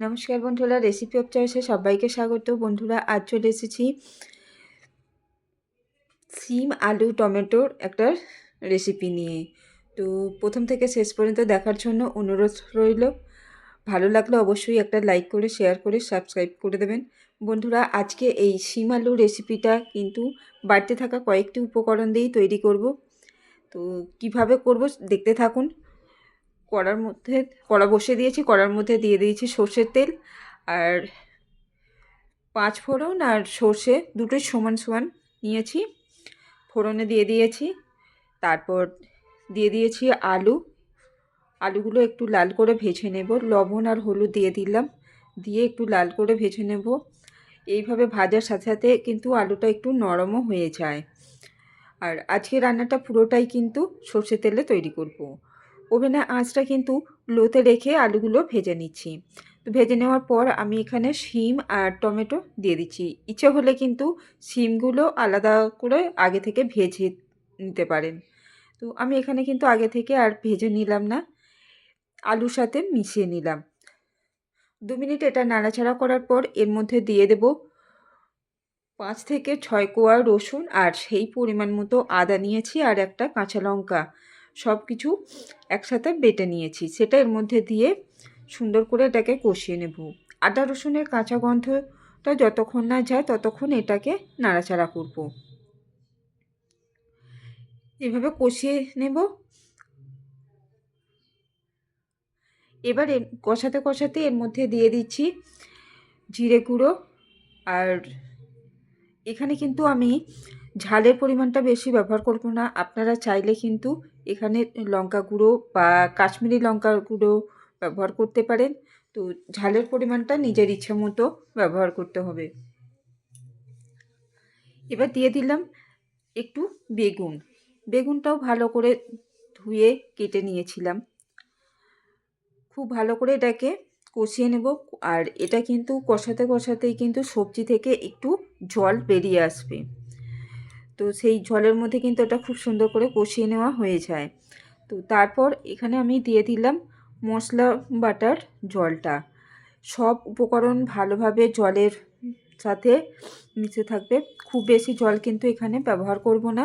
নমস্কার বন্ধুরা recipe of চয়েসে সবাইকে স্বাগত। বন্ধুরা, আজ চলে এসেছি সিম, আলু, টমেটোর একটা রেসিপি নিয়ে। তো প্রথম থেকে শেষ পর্যন্ত দেখার জন্য অনুরোধ রইল। ভালো লাগলে অবশ্যই একটা লাইক করে শেয়ার করে সাবস্ক্রাইব করে দেবেন। বন্ধুরা, আজকে এই সিম, আলু রেসিপিটা কিন্তু বাড়িতে থাকা কয়েকটি উপকরণ দিয়েই তৈরি করব। তো কীভাবে করব, দেখতে থাকুন। কড়ার মধ্যে, কড়া বসে দিয়েছি, কড়ার মধ্যে দিয়ে দিয়েছি সর্ষের তেল আর পাঁচ ফোড়ন আর সর্ষে দুটোই সমান সমান নিয়েছি। ফোড়নে দিয়ে দিয়েছি, তারপর দিয়ে দিয়েছি আলু। আলুগুলো একটু লাল করে ভেজে নেব, লবণ আর হলুদ দিয়ে দিলাম, দিয়ে একটু লাল করে ভেজে নেব। এইভাবে ভাজার সাথে সাথে কিন্তু আলুটা একটু নরমও হয়ে যায়। আর আজকে রান্নাটা পুরোটাই কিন্তু সর্ষে তেলে তৈরি করব। ওভেনে আঁচটা কিন্তু লোতে রেখে আলুগুলো ভেজে নিচ্ছি। তো ভেজে নেওয়ার পর আমি এখানে শিম আর টমেটো দিয়ে দিচ্ছি। ইচ্ছে হলে কিন্তু শিমগুলো আলাদা করে আগে থেকে ভেজে নিতে পারেন। তো আমি এখানে কিন্তু আগে থেকে আর ভেজে নিলাম না, আলুর সাথে মিশিয়ে নিলাম। দু মিনিট এটা নাড়াচাড়া করার পর এর মধ্যে দিয়ে দেব পাঁচ থেকে ছয় কোয়া রসুন আর সেই পরিমাণ মতো আদা নিয়েছি আর একটা কাঁচা লঙ্কা। সব কিছু একসাথে বেটে নিয়েছি। সেটা এর মধ্যে দিয়ে সুন্দর করে এটাকে কষিয়ে নেব। আদা রসুনের কাঁচা গন্ধটা যতক্ষণ না যায় ততক্ষণ এটাকে নাড়াচাড়া করব। এভাবে কষিয়ে নেব। এবার কষাতে কষাতে এর মধ্যে দিয়ে দিচ্ছি জিরে গুঁড়ো। আর এখানে কিন্তু আমি ঝালের পরিমাণটা বেশি ব্যবহার করব না। আপনারা চাইলে কিন্তু এখানে লঙ্কা গুঁড়ো বা কাশ্মীরি লঙ্কা গুঁড়ো ব্যবহার করতে পারেন। তো ঝালের পরিমাণটা নিজের ইচ্ছে মতো ব্যবহার করতে হবে। এবার দিয়ে দিলাম একটু বেগুন। বেগুনটাও ভালো করে ধুয়ে কেটে নিয়েছিলাম। খুব ভালো করে এটাকে কষিয়ে নেব আর এটা কিন্তু কষাতে কষাতেই কিন্তু সবজি থেকে একটু জল বেরিয়ে আসবে। তো সেই জলের মধ্যে কিন্তু এটা খুব সুন্দর করে কষিয়ে নেওয়া হয়ে যায়। তো তারপর এখানে আমি দিয়ে দিলাম মশলা বাটার জলটা। সব উপকরণ ভালোভাবে জলের সাথে মিশে থাকবে। খুব বেশি জল কিন্তু এখানে ব্যবহার করব না।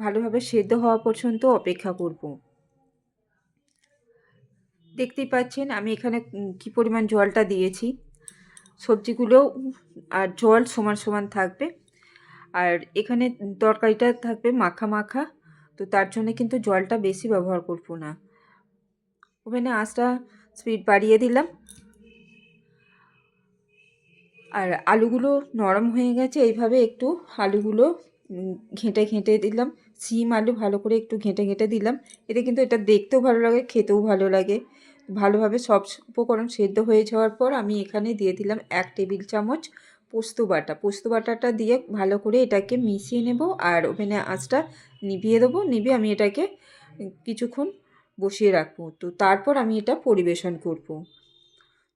ভালোভাবে সেদ্ধ হওয়া পর্যন্ত অপেক্ষা করব। দেখতেই পাচ্ছেন আমি এখানে কি পরিমাণ জলটা দিয়েছি। সবজিগুলো আর জল সমান সমান থাকবে। আর এখানে তরকারিটা থাকবে মাখা মাখা। তো তার জন্য কিন্তু জলটা বেশি ব্যবহার করব না। ওভেনে আঁচটা স্পিড বাড়িয়ে দিলাম। আর আলুগুলো নরম হয়ে গেছে, এইভাবে একটু আলুগুলো ঘেঁটে ঘেঁটে দিলাম। সিম আলু ভালো করে একটু ঘেঁটে ঘেঁটে দিলাম। এতে কিন্তু এটা দেখতেও ভালো লাগে, খেতেও ভালো লাগে। ভালোভাবে সব উপকরণ সেদ্ধ হয়ে যাওয়ার পর আমি এখানে দিয়ে দিলাম এক টেবিল চামচ পোস্ত বাটা, পোস্ত বাটাটা দিয়ে ভালো করে এটাকে মিশিয়ে নেব আর ওভেনে আঁচটা নিভিয়ে দেবো, নিভিয়ে আমি এটাকে কিছুক্ষণ বসিয়ে রাখব। তো তারপর আমি এটা পরিবেশন করব।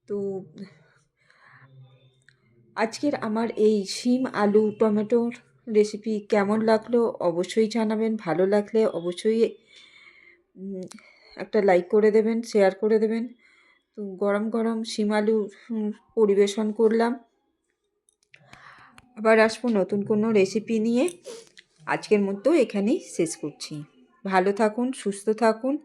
তো আজকের আমার এই শিম, আলু, টমেটোর রেসিপি কেমন লাগল অবশ্যই জানাবেন, ভালো লাগলে অবশ্যই একটা লাইক করে দেবেন, শেয়ার করে দেবেন। তো গরম গরম শিম, আলু পরিবেশন করলাম। আবার আসব নতুন কোনো রেসিপি নিয়ে। আজকের মতো এখানেই শেষ করছি। ভালো থাকুন, সুস্থ থাকুন।